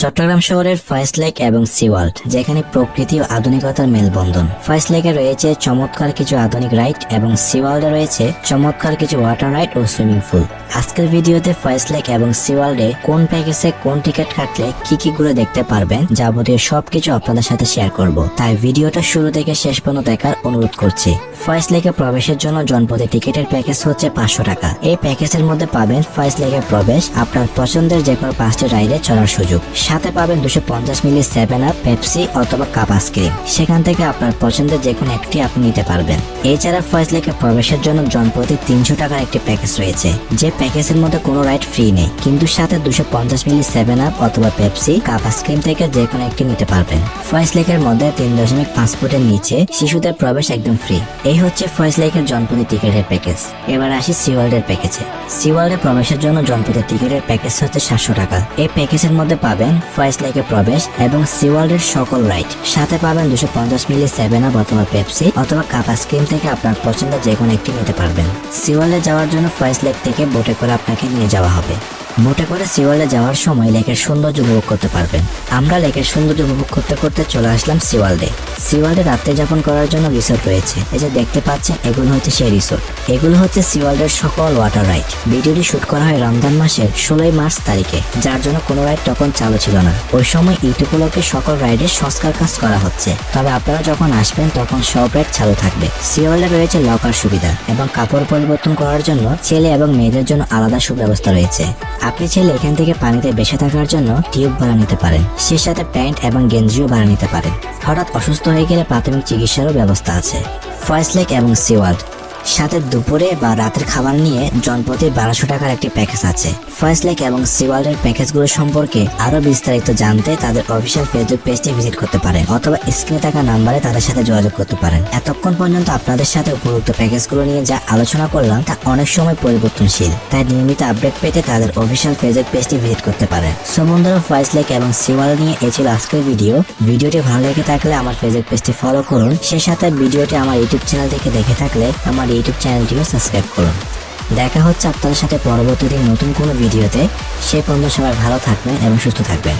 চট্টগ্রাম শহরের ফয়েস লেক এবং সিওয়ার্ল্ড, যেখানে প্রকৃতি ও আধুনিকতার মেলবন্ধন। ফয়েস লেকে রয়েছে চমৎকার কিছু আধুনিক রাইড এবং সিওয়ার্ল্ডে রয়েছে চমৎকার কিছু ওয়াটার রাইড ও সুইমিং পুল। আজকের ভিডিওতে ফয়েস লেক এবং সিওয়ার্ল্ডে কোন প্যাকেজে কোন টিকিট কাটলে কি কি গুলো দেখতে পারবেন যাবতীয় সবকিছু আপনাদের সাথে শেয়ার করব। তাই ভিডিওটা শুরু থেকে শেষ পর্যন্ত দেখার অনুরোধ করছি। ফয়েস লেকে প্রবেশের জন্য জনপদে টিকিটের প্যাকেজ হচ্ছে পাঁচশো টাকা। এই প্যাকেজের মধ্যে পাবেন ফয়েস লেকে প্রবেশ, আপনার পছন্দের যে কোনো পাঁচটি রাইডে চড়ার সুযোগ। সাথে পাবেন দুশো পঞ্চাশ মিলি সেভেন আপ পেপসি অথবা কাপ আইসক্রিম সেখান থেকে আপনার পছন্দের যে কোনো একটি আপনি নিতে পারবেন। এছাড়া ফয়েস লেকে প্রবেশের জন্য জনপ্রতি তিনশো টাকার একটি প্যাকেজ রয়েছে। যে প্যাকেজের মধ্যে কোনো রাইড ফ্রি নেই, কিন্তু সাথে দুশো পঞ্চাশ মিলি সেভেন আপ অথবা পেপসি কাপ আইসক্রিম থেকে যে কোনো একটি নিতে পারবেন। ফয়েস লেকের মধ্যে তিন দশমিক পাঁচ ফুটের নিচে শিশুদের প্রবেশ একদম ফ্রি এই হচ্ছে ফয়েস লেকের জনপ্রতি টিকিটের প্যাকেজ এবার আসি সিওয়ার্ল্ডের প্যাকেজে সিওয়ার্ল্ডে প্রবেশের জন্য জনপ্রতি টিকিটের প্যাকেজ হচ্ছে সাতশো টাকা। এই প্যাকেজের মধ্যে পাবেন ফয়েস লেকে প্রবেশ এবং সিওয়ার্ল্ডের সকল রাইড। সাথে পাবেন দুশো পঞ্চাশ মিলি সেভেন আপ অথবা পেপসি অথবা কাপা আইসক্রিম থেকে আপনার পছন্দ যে কোনো একটি নিতে পারবেন। সিওয়ার্ল্ডে যাওয়ার জন্য ফার্স্ট লেক থেকে বোটে করে আপনাকে নিয়ে যাওয়া হবে। বোটে করে সিওয়ার্ল্ডে যাওয়ার সময় লেকের সৌন্দর্য উপভোগ করতে পারবেন। আমরা লেকের সৌন্দর্য উপভোগ করতে করতে চলে আসলাম সিওয়ার্ল্ডে সিওয়ার্ল্ডে রাত্রি যাপন করার জন্য রিসোর্ট রয়েছে। এই যে দেখতে পাচ্ছেন, এগুলো হচ্ছে সেই রিসোর্ট এগুলো হচ্ছে সিওয়ার্ল্ডের সকল ওয়াটার রাইড ভিডিওটি শুট করা হয় রমজান মাসের ষোলোই মার্চ তারিখে, যার জন্য কোনো রাইড তখন চালু ছিল না। ওই সময় ইউটিউবগুলোকে সকল রাইডের সংস্কার কাজ করা হচ্ছে। তবে আপনারা যখন আসবেন, তখন সব রাইড চালু থাকবে। সিওয়ার্ল্ডে রয়েছে লকার সুবিধা এবং কাপড় পরিবর্তন করার জন্য ছেলে এবং মেয়েদের জন্য আলাদা সুব্যবস্থা রয়েছে। আপনি চাইলে এখান থেকে পানিতে বেঁচে থাকার জন্য টিউব ভাড়া নিতে পারেন। সে সাথে প্যান্ট এবং গেঞ্জিও ভাড়া নিতে পারেন। হঠাৎ অসুস্থ হয়ে গেলে প্রাথমিক চিকিৎসারও ব্যবস্থা আছে। ফয়েস লেক এবং সিওয়ার্ল্ড সাথে দুপুরে বা রাতের খাবার নিয়ে জনপ্রতি বারোশো টাকার একটি প্যাকেজ আছে। ফয়েস লেক এবং সিওয়ার্ল্ডের প্যাকেজগুলো সম্পর্কে আরও বিস্তারিত জানতে তাদের অফিসিয়াল ফেসবুক পেজটি ভিজিট করতে পারেন অথবা স্ক্রিনে থাকা নাম্বারে তাদের সাথে যোগাযোগ করতে পারেন। এতক্ষণ পর্যন্ত আপনাদের সাথে উপযুক্ত প্যাকেজগুলো নিয়ে যা আলোচনা করলাম তা অনেক সময় পরিবর্তনশীল, তাই নিয়মিত আপডেট পেতে তাদের অফিসিয়াল ফেসবুক পেজটি ভিজিট করতে পারেন। সো বন্ধুরা ফয়েস লেক এবং সিওয়ার্ল্ড নিয়ে এই ছিল আজকের ভিডিও। ভিডিওটি ভালো লেগে থাকলে আমার ফেসবুক পেজটি ফলো করুন। সে সাথে ভিডিওটি আমার ইউটিউব চ্যানেল থেকে দেখে থাকলে আমার ইউটিউব চ্যানেলটিও সাবস্ক্রাইব করুন। দেখা হচ্ছে আপনাদের সাথে পরবর্তীতে নতুন কোনো ভিডিওতে সেই পর্যন্ত সবাই ভালো থাকবেন এবং সুস্থ থাকবেন।